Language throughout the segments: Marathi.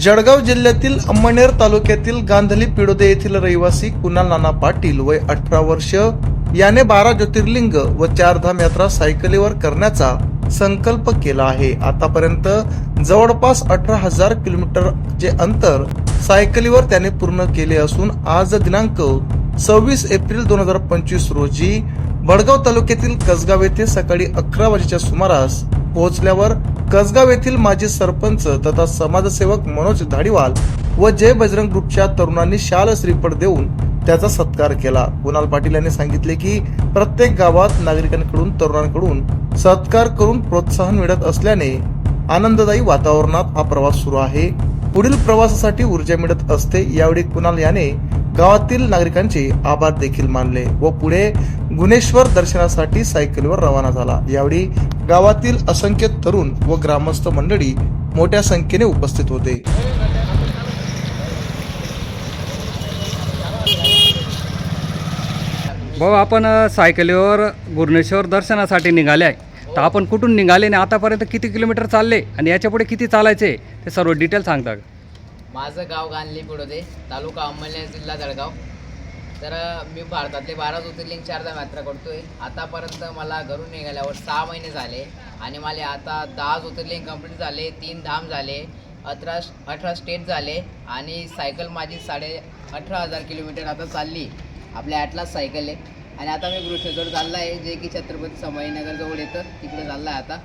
जळगाव जिल्ह्यातील अंमळनेर तालुक्यातील गांधली पिडोदे येथील रहिवासी कुणाल नाना पाटील वय अठरा वर्ष. याने बारा ज्योतिर्लिंग व चारधाम यात्रा सायकलीवर करण्याचा संकल्प केला आहे. आतापर्यंत जवळपास अठरा हजार किलोमीटरचे अंतर सायकलीवर त्याने पूर्ण केले असून आज दिनांक सव्वीस एप्रिल दोन हजार पंचवीस रोजी भडगाव तालुक्यातील कसगाव येथे सकाळी अकरा वाजेच्या सुमारास पोहोचल्यावर कसगाव येथील माजी सरपंच तथा समाजसेवक मनोज धाडीवाल व जय बजरंग ग्रुपच्या तरुणांनी शाल श्रीफळ देऊन त्याचा सत्कार केला. कुणाल पाटील यांनी सांगितले की प्रत्येक गावात नागरिकांकडून तरुणांकडून सत्कार करून प्रोत्साहन मिळत असल्याने आनंददायी वातावरणात हा प्रवास सुरू आहे. पुढील प्रवासासाठी ऊर्जा मिळत असते यावेळी कुणाल याने गावातील नागरिकांचे आभार देखील मानले व पुढे गुणेश्वर दर्शनासाठी सायकलवर रवाना झाला. यावेळी गावातील असंख्य तरुण व ग्रामस्थ मंडळी मोठ्या संख्येने उपस्थित होते. भाऊ आपण सायकलीवर गुरणेश्वर दर्शनासाठी निघाले आहे. तर आपण कुठून निघाले आणि आतापर्यंत किती किलोमीटर चालले आणि याच्यापुढे किती चालायचे ते सर्व डिटेल सांगता का? माझं गाव गांधली पुढोदे तालुका अंमळनेर जिल्हा जळगाव. तर मी भारतातले बारा ज्योतिर्लिंग चारदा यात्रा करतोय. आतापर्यंत मला घरून निघाल्यावर सहा महिने झाले आणि मला आता दहा ज्योतिर्लिंग कंप्लीट झाले तीन धाम झाले अठरा अठरा स्टेट झाले आणि सायकल माझी साडे अठरा हजार किलोमीटर आता चालली. आपल्या ॲटलाच सायकल आहे. आणि आता मी गृहेश्वर चालला आहे जे की छत्रपती संभाजीनगरजवळ येतं तिकडे चाललं आहे आता.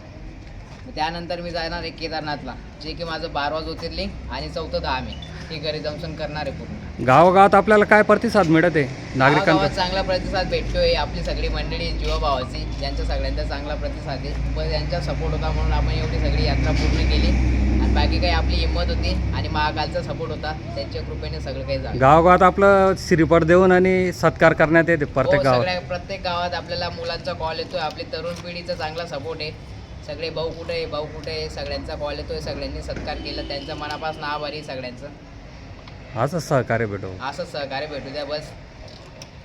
त्यानंतर मी जाणार आहे केदारनाथला जे की माझं बारवा ज्योतिर्लिंग आणि चौथं धाम आहे. हे घरी करणार आहे पूर्ण. गावागावात आपल्याला काय प्रतिसाद मिळत आहे? गावागावात नागरिकांचा चांगला प्रतिसाद भेटतोय. आपली सगळी मंडळी जीवाभावाची यांच्या सगळ्यांचा चांगला प्रतिसाद आहे. पण यांचा सपोर्ट होता म्हणून आपण एवढी सगळी यात्रा पूर्ण केली. आणि बाकी काही आपली हिंमत होती आणि महाकालचा सपोर्ट होता. त्यांच्या कृपेने सगळं काही झालं. गावागावात आपलं श्रीफळ देऊन आणि सत्कार करण्यात येते प्रत्येक हो, गावात. सगळ्या प्रत्येक गावात आपल्याला मुलांचा कॉल येतोय. आपली तरुण पिढीचा चांगला सपोर्ट आहे. सगळे भाऊ कुठे आहे? भाऊ कुठे आहे? सगळ्यांचा कॉल येतोय. सगळ्यांनी सत्कार केला. त्यांच्या मनापासून आभारी आहे सगळ्यांचं. असंच सहकार्य भेटू. असंच सहकार्य भेटू द्या बस.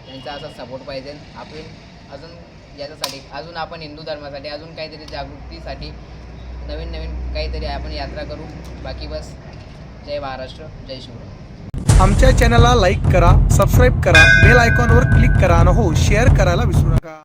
त्यांचा असा सपोर्ट पाहिजे. आपण अजून याच्यासाठी अजून आपण हिंदू धर्मासाठी अजून काहीतरी जागृतीसाठी नवीन नवीन काहीतरी आपण यात्रा करू. बाकी बस. जय महाराष्ट्र जय शिवराय. आमच्या चॅनलला लाईक करा सबस्क्राईब करा बेल आयकॉनवर क्लिक करा आणि हो शेअर करायला विसरू नका.